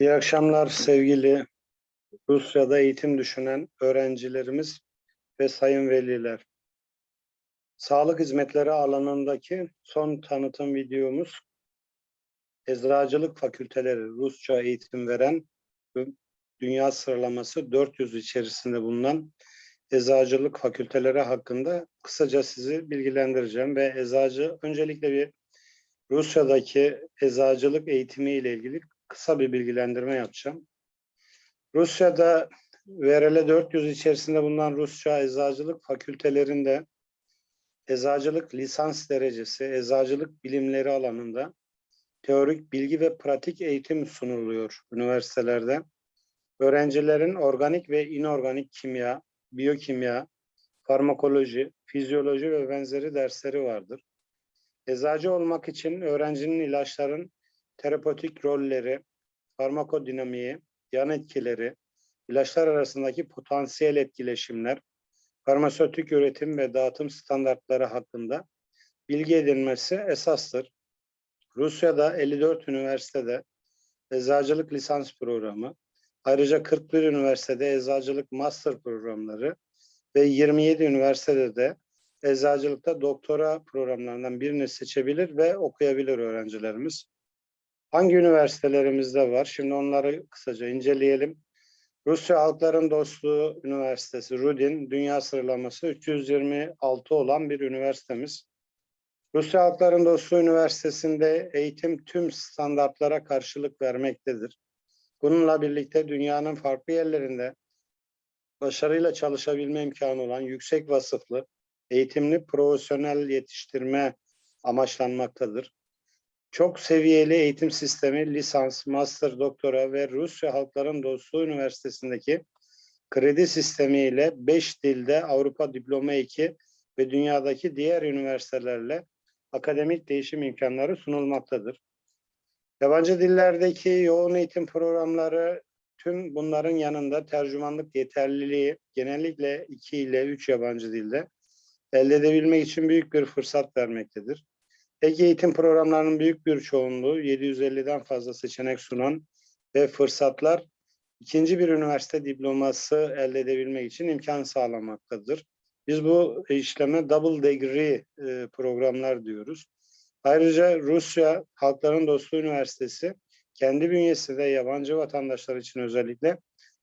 İyi akşamlar sevgili Rusya'da eğitim düşünen öğrencilerimiz ve sayın veliler. Sağlık hizmetleri alanındaki son tanıtım videomuz Eczacılık Fakülteleri Rusça eğitim veren ve dünya sıralaması 400 içerisinde bulunan eczacılık fakülteleri hakkında kısaca sizi bilgilendireceğim ve eczacı öncelikle bir Rusya'daki eczacılık eğitimi ile ilgili kısa bir bilgilendirme yapacağım. Rusya'da VRL 400 içerisinde bulunan Rusça eczacılık fakültelerinde eczacılık lisans derecesi, eczacılık bilimleri alanında teorik bilgi ve pratik eğitim sunuluyor üniversitelerde. Öğrencilerin organik ve inorganik kimya, biyokimya, farmakoloji, fizyoloji ve benzeri dersleri vardır. Eczacı olmak için öğrencinin ilaçların terapötik rolleri, farmakodinamiği, yan etkileri, ilaçlar arasındaki potansiyel etkileşimler, farmasötik üretim ve dağıtım standartları hakkında bilgi edinmesi esastır. Rusya'da 54 üniversitede eczacılık lisans programı, ayrıca 41 üniversitede eczacılık master programları ve 27 üniversitede de eczacılıkta doktora programlarından birini seçebilir ve okuyabilir öğrencilerimiz. Hangi üniversitelerimizde var? Şimdi onları kısaca inceleyelim. Rusya Halkların Dostluğu Üniversitesi Rudin, dünya sıralaması 326 olan bir üniversitemiz. Rusya Halkların Dostluğu Üniversitesi'nde eğitim tüm standartlara karşılık vermektedir. Bununla birlikte dünyanın farklı yerlerinde başarıyla çalışabilme imkanı olan yüksek vasıflı, eğitimli profesyonel yetiştirme amaçlanmaktadır. Çok seviyeli eğitim sistemi, lisans, master, doktora ve Rusya Halkların Dostluğu Üniversitesi'ndeki kredi sistemi ile 5 dilde Avrupa Diploma 2 ve dünyadaki diğer üniversitelerle akademik değişim imkanları sunulmaktadır. Yabancı dillerdeki yoğun eğitim programları tüm bunların yanında tercümanlık yeterliliği genellikle 2 ile 3 yabancı dilde elde edebilmek için büyük bir fırsat vermektedir. Ek eğitim programlarının büyük bir çoğunluğu 750'den fazla seçenek sunan ve fırsatlar ikinci bir üniversite diploması elde edebilmek için imkan sağlamaktadır. Biz bu işleme double degree e, programlar diyoruz. Ayrıca Rusya Halkların Dostluğu Üniversitesi kendi bünyesinde yabancı vatandaşlar için özellikle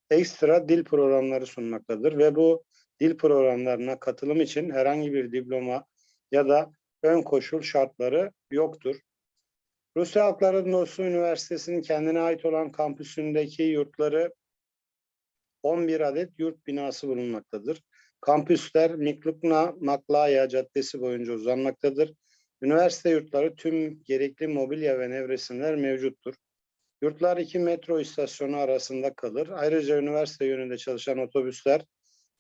ekstra dil programları sunmaktadır ve bu dil programlarına katılım için herhangi bir diploma ya da ön koşul şartları yoktur. Rusya Halkların Dostluğu Üniversitesi'nin kendine ait olan kampüsündeki yurtları 11 adet yurt binası bulunmaktadır. Kampüsler Miklukna Maklaya Caddesi boyunca uzanmaktadır. Üniversite yurtları tüm gerekli mobilya ve nevresimler mevcuttur. Yurtlar iki metro istasyonu arasında kalır. Ayrıca üniversite yönünde çalışan otobüsler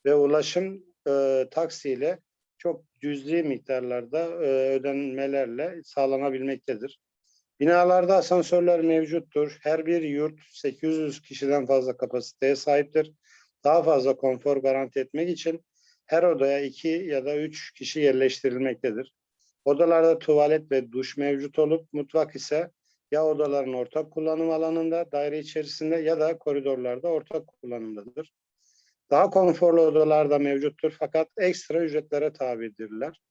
ve ulaşım e, taksiyle çok cüzi miktarlarda e, ödenmelerle sağlanabilmektedir. Binalarda asansörler mevcuttur. Her bir yurt 800 kişiden fazla kapasiteye sahiptir. Daha fazla konfor garanti etmek için her odaya iki ya da üç kişi yerleştirilmektedir. Odalarda tuvalet ve duş mevcut olup mutfak ise ya odaların ortak kullanım alanında, daire içerisinde ya da koridorlarda ortak kullanımdadır. Daha konforlu odalar da mevcuttur fakat ekstra ücretlere tabidirler.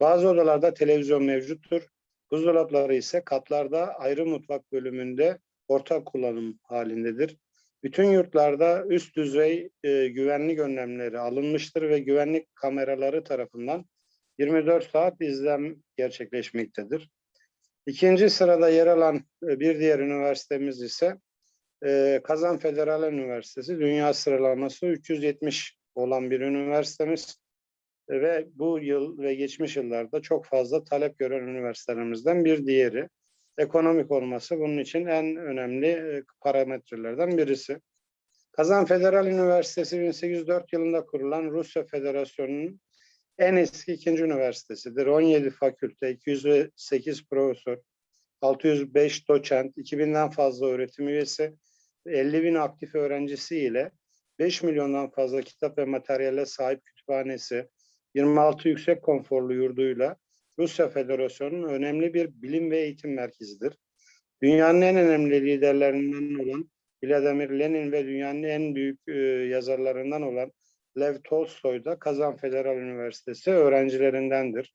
Bazı odalarda televizyon mevcuttur. Buzdolapları ise katlarda ayrı mutfak bölümünde ortak kullanım halindedir. Bütün yurtlarda üst düzey e, güvenlik önlemleri alınmıştır ve güvenlik kameraları tarafından 24 saat izlem gerçekleşmektedir. İkinci sırada yer alan e, bir diğer üniversitemiz ise e, Kazan Federal Üniversitesi. Dünya sıralaması 370 olan bir üniversitemiz ve bu yıl ve geçmiş yıllarda çok fazla talep gören üniversitelerimizden bir diğeri. Ekonomik olması bunun için en önemli e, parametrelerden birisi. Kazan Federal Üniversitesi 1804 yılında kurulan Rusya Federasyonu'nun en eski ikinci üniversitesidir. 17 fakülte, 208 profesör, 605 doçent, 2000'den fazla öğretim üyesi, 50 bin aktif öğrencisi ile 5 milyondan fazla kitap ve materyale sahip kütüphanesi, 26 yüksek konforlu yurduyla Rusya Federasyonu'nun önemli bir bilim ve eğitim merkezidir. Dünyanın en önemli liderlerinden olan Vladimir Lenin ve dünyanın en büyük e, yazarlarından olan Lev Tolstoy da Kazan Federal Üniversitesi öğrencilerindendir.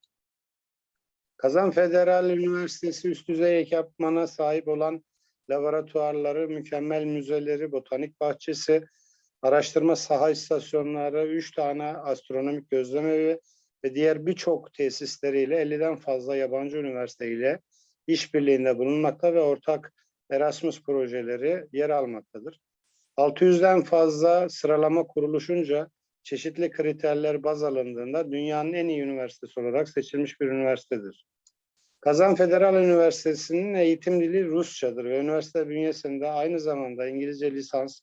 Kazan Federal Üniversitesi üst düzey ekipmana sahip olan laboratuvarları, mükemmel müzeleri, botanik bahçesi, araştırma saha istasyonları, 3 tane astronomik gözlemevi ve diğer birçok tesisleriyle 50'den fazla yabancı üniversiteyle işbirliğinde bulunmakta ve ortak Erasmus projeleri yer almaktadır. 600'den fazla sıralama kuruluşunca çeşitli kriterler baz alındığında dünyanın en iyi üniversitesi olarak seçilmiş bir üniversitedir. Kazan Federal Üniversitesi'nin eğitim dili Rusçadır ve üniversite bünyesinde aynı zamanda İngilizce lisans,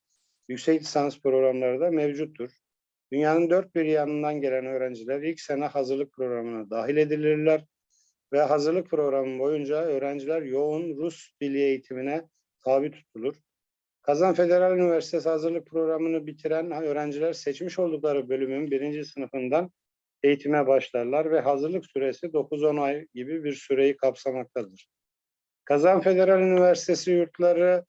yüksek lisans programları da mevcuttur. Dünyanın dört bir yanından gelen öğrenciler ilk sene hazırlık programına dahil edilirler ve hazırlık programı boyunca öğrenciler yoğun Rus dili eğitimine tabi tutulur. Kazan Federal Üniversitesi hazırlık programını bitiren öğrenciler seçmiş oldukları bölümün birinci sınıfından eğitime başlarlar ve hazırlık süresi 9-10 ay gibi bir süreyi kapsamaktadır. Kazan Federal Üniversitesi yurtları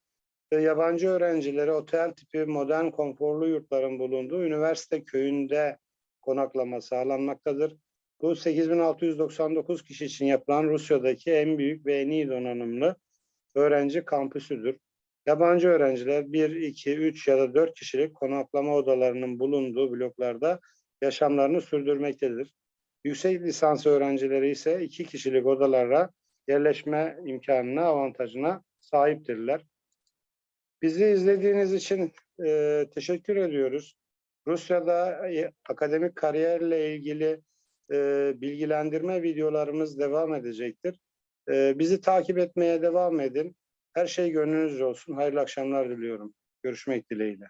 ve yabancı öğrencilere otel tipi modern konforlu yurtların bulunduğu üniversite köyünde konaklama sağlanmaktadır. Bu 8699 kişi için yapılan Rusya'daki en büyük ve en iyi donanımlı öğrenci kampüsüdür. Yabancı öğrenciler 1, 2, 3 ya da 4 kişilik konaklama odalarının bulunduğu bloklarda yaşamlarını sürdürmektedir. Yüksek lisans öğrencileri ise 2 kişilik odalara yerleşme imkanına, avantajına sahiptirler. Bizi izlediğiniz için e, teşekkür ediyoruz. Rusya'da e, akademik kariyerle ilgili e, bilgilendirme videolarımız devam edecektir. E, bizi takip etmeye devam edin. Her şey gönlünüzce olsun. Hayırlı akşamlar diliyorum. Görüşmek dileğiyle.